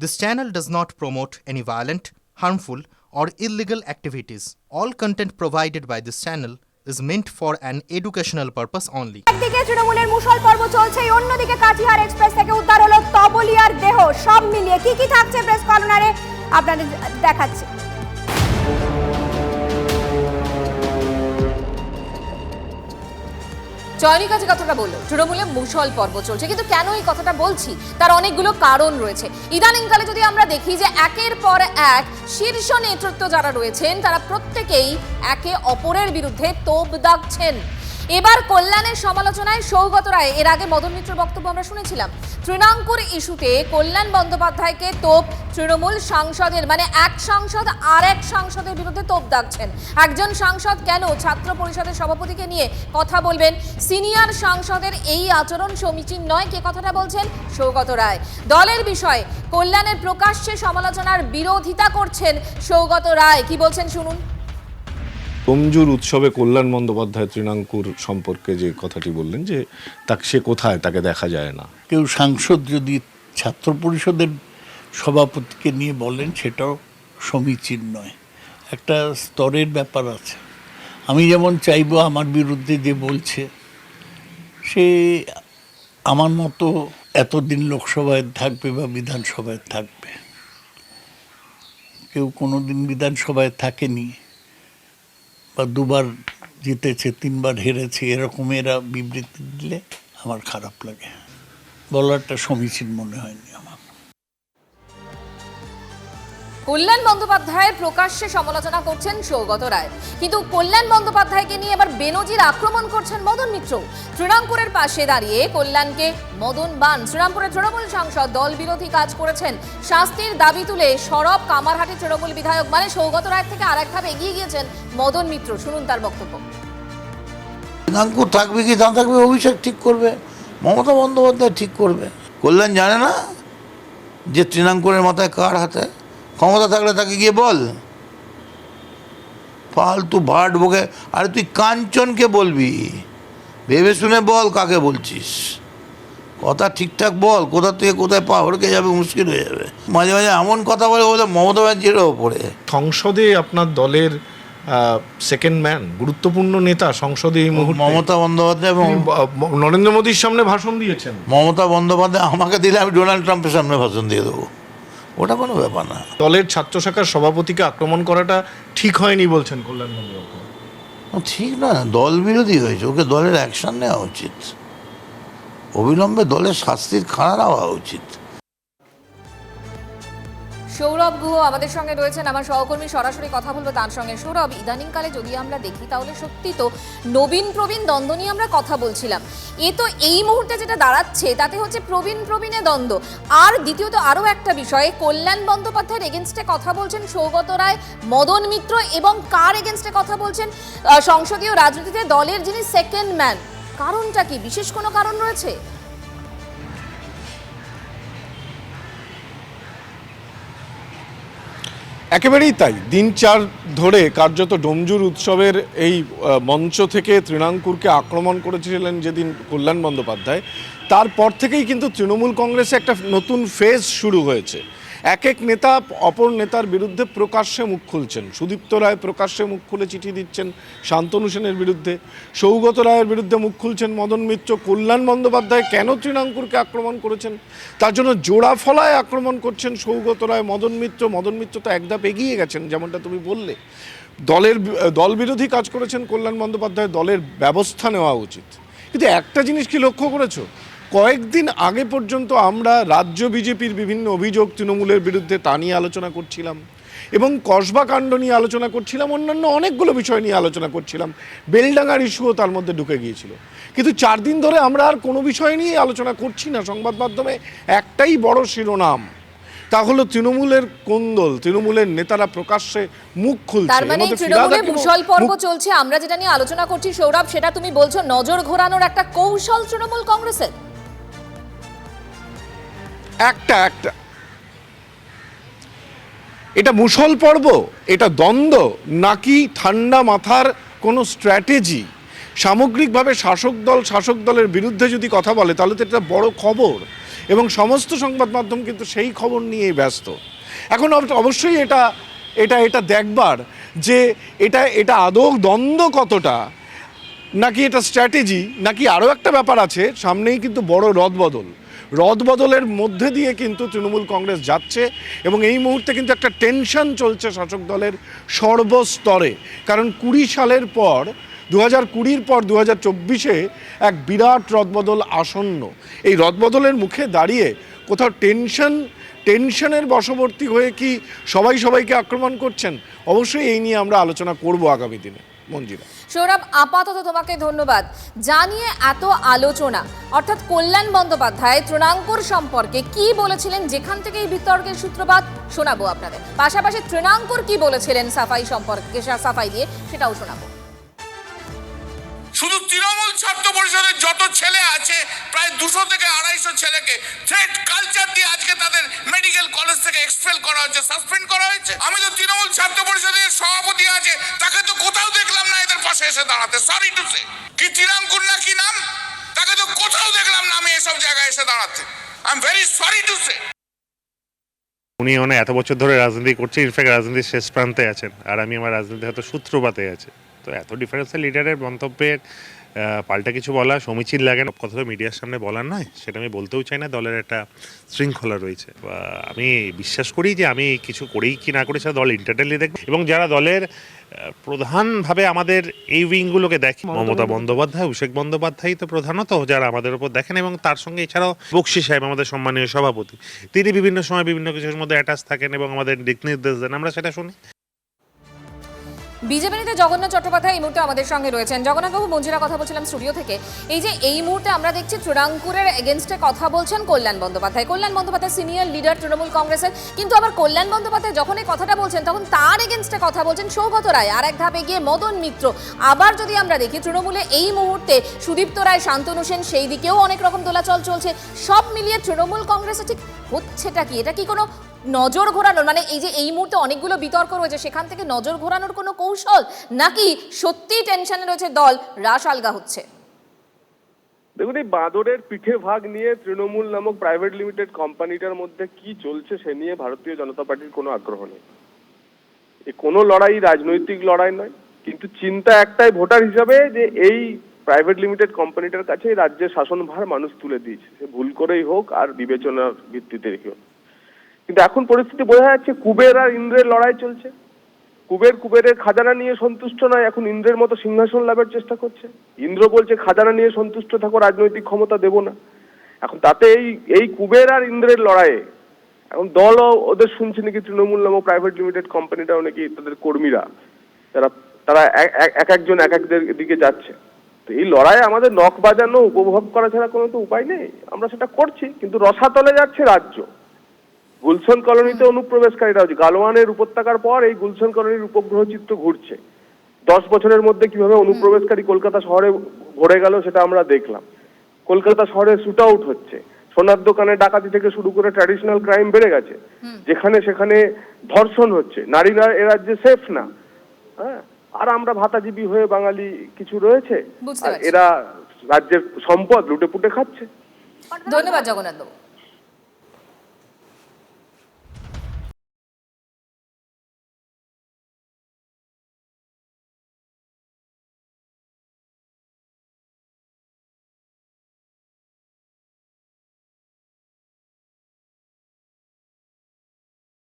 This channel does not promote any violent, harmful, or illegal activities. All content provided by this channel is meant for an educational purpose only. একদিকে তৃণমূলের মুসল পর্ব চলছে অন্যদিকে Katihar express থেকে উদ্ধার হলো তবলিয়ার দেহ সব মিলিয়ে কি কি থাকছে প্রেস কর্নারে আপনাদের দেখাচ্ছি চয়নিকা কাছে কথাটা বলল তৃণমূলে মুসল পর্ব চলছে, কিন্তু কেন এই কথাটা বলছি? তার অনেকগুলো কারণ রয়েছে। ইদানিংকালে যদি আমরা দেখি যে একের পর এক শীর্ষ নেতৃত্ব যারা রয়েছেন, তারা প্রত্যেকেই একে অপরের বিরুদ্ধে তোপ দাগছেন। এবার কল্যাণের সমালোচনায় সৌগত রায়। এর আগে মদন মিত্র বক্তব্য আমরা শুনেছিলাম। তৃণাঙ্কুর ইস্যুতে কল্যাণ বন্দ্যোপাধ্যায়কে তোপ, তৃণমূল সাংসদের মানে এক সাংসদ আর এক সাংসদের বিরুদ্ধে তোপ দাগছেন। একজন সাংসদ কেন ছাত্র পরিষদের সভাপতিকে নিয়ে কথা বলবেন? সিনিয়র সাংসদের এই আচরণ সমীচীন নয়, কে কথাটা বলছেন? সৌগত রায়। দলের বিষয়ে কল্যাণের প্রকাশ্যে সমালোচনার বিরোধিতা করছেন সৌগত রায়। কি বলছেন শুনুন। তমজুর উৎসবে কল্যাণ বন্দ্যোপাধ্যায় তৃণাঙ্কুর সম্পর্কে যে কথাটি বললেন যে তাকে সে কোথায়? তাকে দেখা যায় না। কেউ সাংসদ যদি ছাত্র পরিষদের সভাপতিকে নিয়ে বলেন, সেটাও সমীচীন নয়। একটা স্তরের ব্যাপার আছে। আমি যেমন চাইব আমার বিরুদ্ধে যে বলছে, সে আমার মতো এতদিন লোকসভায় থাকবে বা বিধানসভায় থাকবে। কেউ কোনো দিন বিধানসভায় থাকেনি। বা দুবার জিতেছে, তিনবার হেরেছে, এরকম এরা বিবৃতি দিলে আমার খারাপ লাগে। বলারটা সমীচীন মনে হয়নি আমার। কল্যাণ বন্দ্যোপাধ্যায়ের প্রকাশ্যে সমালোচনা করছেন সৌগত রায়। কিন্তু কল্যাণ বন্দ্যোপাধ্যায়কে নিয়ে এবার বেনজির আক্রমণ করছেন মদন মিত্র। শ্রীরামপুরের পাশে দাঁড়িয়ে কল্যাণকে মদন বান। শ্রীরামপুরের তৃণমূল সাংসদ দল বিরোধী কাজ করেছেন। শাস্তির দাবি তুলে সরব কামারহাটি তৃণমূল বিধায়ক মানে সৌগত রায় থেকে আরেক ধাপ এগিয়ে গিয়েছেন মদন মিত্র। শুনুন তার বক্তব্য। তৃণাঙ্কুর থাকবে কি, না থাকবে অভিষেক ঠিক করবে, মমতা বন্দ্যোপাধ্যায় ঠিক করবে। কল্যাণ জানে না যে তৃণাঙ্কুরের মাথায় কার হাতে ক্ষমতা থাকলে তাকে গিয়ে বল। ফালতু ভাট বকে আরে তুই কাঞ্চনকে বলবি? ভেবে শুনে বল কাকে বলছিস। কথা ঠিকঠাক বল। কোথা থেকে কোথায় পা হড়কে যাবে মুশকিল হয়ে যাবে। মাঝে মাঝে এমন কথা বলে বলে মমতা ব্যানার্জির ওপরে। সংসদে আপনার দলের সেকেন্ড ম্যান গুরুত্বপূর্ণ নেতা সংসদে এই মুহূর্তে মমতা বন্দ্যোপাধ্যায় এবং নরেন্দ্র মোদীর সামনে ভাষণ দিয়েছেন। মমতা বন্দ্যোপাধ্যায় আমাকে দিলে আমি ডোনাল্ড ট্রাম্পের সামনে ভাষণ দিয়ে দেবো। ওটা কোনো ব্যাপার না। দলের ছাত্র শাখার সভাপতিকে আক্রমণ করাটা ঠিক হয়নি বলছেন কল্যাণ বন্দ্যোপাধ্যায় ঠিক না দল বিরোধী হয়েছে ওকে দলের অ্যাকশন নেওয়া উচিত। অবিলম্বে দলের শাস্তির খাড়া নেওয়া উচিত। সৌরভ গুহ আমাদের সঙ্গে রয়েছেন। আমার সহকর্মী সরাসরি কথা বলব তার সঙ্গে। সৌরভ, ইদানিংকালে যদি আমরা দেখি, তাহলে সত্যি তো নবীন প্রবীণ দ্বন্দ্ব নিয়ে আমরা কথা বলছিলাম। এ তো এই মুহূর্তে যেটা দাঁড়াচ্ছে, তাতে হচ্ছে প্রবীণ প্রবীণে দ্বন্দ্ব। আর দ্বিতীয়ত আরও একটা বিষয়ে, কল্যাণ বন্দ্যোপাধ্যায়ের এগেনস্টে কথা বলছেন সৌগত রায়, মদন মিত্র এবং কার এগেনস্টে কথা বলছেন সংসদীয় রাজনীতিতে দলের যিনি সেকেন্ড ম্যান কারণটা কি? বিশেষ কোনো কারণ রয়েছে? একেবারেই তাই। দিন চার ধরে কার্যত ডোমজুর উৎসবের এই মঞ্চ থেকে তৃণাঙ্কুরকে আক্রমণ করেছিলেন যেদিন কল্যাণ বন্দ্যোপাধ্যায়, তারপর থেকেই কিন্তু তৃণমূল কংগ্রেসে একটা নতুন ফেজ শুরু হয়েছে। এক এক নেতা অপর নেতার বিরুদ্ধে প্রকাশ্যে মুখ খুলছেন। সুদীপ্ত রায় প্রকাশ্যে মুখ খুলে চিঠি দিচ্ছেন শান্তনু সেনের বিরুদ্ধে। সৌগত রায়ের বিরুদ্ধে মুখ খুলছেন মদন মিত্র। কল্যাণ বন্দ্যোপাধ্যায় কেন তৃণাঙ্কুরকে আক্রমণ করেছেন? তার জন্য জোড়া ফলায় আক্রমণ করছেন সৌগত রায়, মদন মিত্র। মদন মিত্র তো এক ধাপ এগিয়ে গেছেন, যেমনটা তুমি বললে। দলের দল বিরোধী কাজ করেছেন কল্যাণ বন্দ্যোপাধ্যায়, দলের ব্যবস্থা নেওয়া উচিত। কিন্তু একটা জিনিস কি লক্ষ্য করেছ? কয়েকদিন আগে পর্যন্ত আমরা রাজ্য বিজেপির বিভিন্ন অভিযোগ তৃণমূলের বিরুদ্ধে তা নিয়ে আলোচনা করছিলাম এবং কসবা কাণ্ড নিয়ে আলোচনা করছিলাম অন্যান্য অনেকগুলো বিষয় নিয়ে আলোচনা করছিলাম। বেলডাঙ্গার ইস্যুও তার মধ্যে ঢুকে গিয়েছিল। কিন্তু চার দিন ধরে আমরা আর কোনো বিষয় নিয়ে আলোচনা করছি না। সংবাদ মাধ্যমে একটাই বড় শিরোনাম। তা হলো তৃণমূলের কোন্দল তৃণমূলের নেতারা প্রকাশ্যে মুখ খুলছে। তার মানে মুসল পর্ব চলছে। আমরা যেটা নিয়ে আলোচনা করছি সৌরভ সেটা তুমি বলছো নজর ঘোরানোর একটা কৌশল তৃণমূল কংগ্রেসের? একটা একটা। এটা মুসল পর্ব? এটা দ্বন্দ্ব? নাকি ঠান্ডা মাথার কোনো স্ট্র্যাটেজি সামগ্রিকভাবে শাসক দল, শাসক দলের বিরুদ্ধে যদি কথা বলে, তাহলে তো এটা বড় খবর। এবং সমস্ত সংবাদ মাধ্যম কিন্তু সেই খবর নিয়েই ব্যস্ত। এখন অবশ্যই এটা এটা এটা দেখবার যে এটা এটা আদৌ দ্বন্দ্ব কতটা? নাকি এটা স্ট্র্যাটেজি নাকি আরও একটা ব্যাপার আছে, সামনেই কিন্তু বড় রদবদল। রদবদলের মধ্যে দিয়ে কিন্তু তৃণমূল কংগ্রেস যাচ্ছে এবং এই মুহূর্তে কিন্তু একটা টেনশন চলছে শাসক দলের সর্বস্তরে। কারণ কুড়ি সালের পর দু হাজার কুড়ির পর দু হাজার চব্বিশে এক বিরাট রদবদল আসন্ন। এই রদবদলের মুখে দাঁড়িয়ে কোথাও টেনশন, টেনশনের বশবর্তী হয়ে কি সবাই সবাইকে আক্রমণ করছেন? অবশ্যই এই নিয়ে আমরা আলোচনা করব আগামী দিনে। সৌরভ, আপাতত তোমাকে ধন্যবাদ। জানিয়ে এত আলোচনা, অর্থাৎ কল্যাণ বন্দ্যোপাধ্যায় তৃণাঙ্কুর সম্পর্কে কি বলেছিলেন, যেখান থেকে এই বিতর্কের সূত্রপাত শোনাবো আপনাদের। পাশাপাশি তৃণাঙ্কুর কি বলেছিলেন সাফাই সম্পর্কে সাফাই দিয়ে, সেটাও শোনাবো। শুধু তৃণমূল ছাত্র পরিষদের যত ছেলে আছে, প্রায় দুশো থেকে আড়াইশো ছেলেকে থ্রেট কালচার দিয়ে আজকে তাদের মেডিকেল কলেজ থেকে এক্সপেল করা হয়েছে সাসপেন্ড করা হয়েছে। আমি তো তৃণমূল ছাত্র পরিষদের সভাপতি আছে, তাকে তো কোথাও দেখলাম না এদের পাশে এসে দাঁড়াতে। সরি টু সে কি তৃণাঙ্কুর না কি নাম? তাকে তো কোথাও দেখলাম না আমি এসব জায়গায় এসে দাঁড়াতে। I am very sorry to say উনি অনেক এত বছর ধরে রাজনীতি করছে, ইনফ্যাক্ট রাজনীতির শেষ প্রান্তে আছেন। আর আমি আমার রাজনীতি হয়তো সূত্রপাতে আছে। তো এত ডিফারেন্সের লিডারের মন্তব্যের পাল্টা কিছু বলা সমীচীন লাগে না। কথা তো মিডিয়ার সামনে বলার নয় সেটা আমি বলতেও চাই না দলের একটা শৃঙ্খলা রয়েছে। আমি বিশ্বাস করি যে আমি কিছু করেই কি না করি সেটা দল ইন্টারটেনলি দেখবে। এবং যারা দলের প্রধানভাবে আমাদের এই উইংগুলোকে দেখে মমতা বন্দ্যোপাধ্যায়। অভিষেক বন্দ্যোপাধ্যায় তো প্রধানত যারা আমাদের উপর দেখেন এবং তার সঙ্গে এছাড়াও বক্সি সাহেব আমাদের সম্মানীয় সভাপতি। তিনি বিভিন্ন সময় বিভিন্ন কিছুর মধ্যে অ্যাটাচ থাকেন এবং আমাদের দিক নির্দেশ দেন আমরা সেটা শুনি। বিজেপি নেতা জগন্নাথ চট্টোপাধ্যায় এই মুহূর্তে আমাদের সঙ্গে রয়েছেন। জগন্নাথবাবু, মঞ্জিরা কথা বলছিলাম স্টুডিও থেকে। এই যে এই মুহূর্তে আমরা দেখছি তৃণাঙ্কুরের এগেনস্টে কথা বলছেন কল্যাণ বন্দ্যোপাধ্যায়। কল্যাণ বন্দ্যোপাধ্যায় সিনিয়র লিডার তৃণমূল কংগ্রেসের। কিন্তু আবার কল্যাণ বন্দ্যোপাধ্যায় যখন এই কথাটা বলছেন, তখন তার এগেনস্টে কথা বলছেন সৌগত রায়। আর এক ধাপে গিয়ে মদন মিত্র। আবার যদি আমরা দেখি, তৃণমূলে এই মুহূর্তে সুদীপ্ত রায়, শান্তনু সেন সেই দিকেও অনেক রকম দোলাচল চলছে। সব মিলিয়ে তৃণমূল কংগ্রেসে ঠিক হচ্ছেটা কি? এটা কি কোনো নজর ঘোরানোর মানে এই যে এই মুহূর্তে অনেকগুলো বিতর্ক রয়েছে, সেখান থেকে নজর ঘোরানোর কোনো কৌশল? নাকি সত্যিই টেনশনে রয়েছে দল রাস আলগা হচ্ছে? দেখুন, এই বাঁদরের পিঠে ভাগ নিয়ে তৃণমূল নামক প্রাইভেট লিমিটেড কোম্পানিটার মধ্যে কি চলছে, সে নিয়ে ভারতীয় জনতা পার্টির কোনো আগ্রহ নেই। এ কোনো লড়াই রাজনৈতিক লড়াই নয়, কিন্তু চিন্তা একটাই ভোটার হিসাবে যে এই প্রাইভেট লিমিটেড কোম্পানিটার কাছে রাজ্যের শাসনভার মানুষ তুলে দিয়েছে। সে ভুল করেই হোক আর বিবেচনার ভিত্তিতে হোক। কিন্তু এখন পরিস্থিতি বোঝা যাচ্ছে কুবের আর ইন্দ্রের লড়াই চলছে। কুবের কুবেরের খাজানা নিয়ে সন্তুষ্ট নয়, এখন ইন্দ্রের মতো সিংহাসন লাভের চেষ্টা করছে। ইন্দ্র বলছে, খাজানা নিয়ে সন্তুষ্ট থাকো, রাজনৈতিক ক্ষমতা দেব না। এখন তাতে এই এই কুবের আর ইন্দ্রের লড়াইয়ে এখন দলও ওদের শুনছে নাকি তৃণমূল নামক প্রাইভেট লিমিটেড কোম্পানিটাও নাকি তাদের কর্মীরা, যারা, তারা এক- এক- এক একজন এক একদের দিকে যাচ্ছে। তো এই লড়াইয়ে আমাদের নখ বাজানো, উপভোগ করা ছাড়া কোনো তো উপায় নেই। আমরা সেটা করছি, কিন্তু রসাতলে যাচ্ছে রাজ্য। গুলশন কলোনিতে অনুপ্রবেশকারীরা হচ্ছে গালোয়ানের উপত্যকার পর এই গুলশন কলোনির উপগ্রহ চিত্র ঘুরছে। দশ বছরের মধ্যে কীভাবে অনুপ্রবেশকারী কলকাতা শহরে ভরে গেল সেটা আমরা দেখলাম। কলকাতা শহরে শুট আউট হচ্ছে। সোনার দোকানে ডাকাতি থেকে শুরু করে ট্র্যাডিশনাল ক্রাইম বেড়ে গেছে। যেখানে সেখানে ধর্ষণ হচ্ছে। নারীরা এ রাজ্যে সেফ না। হ্যাঁ? আর আমরা ভাতাজীবী হয়ে বাঙালি কিছু রয়েছে। আর এরা রাজ্যের সম্পদ লুটে পুটে খাচ্ছে। ধন্যবাদ জগন্নাথবাবু।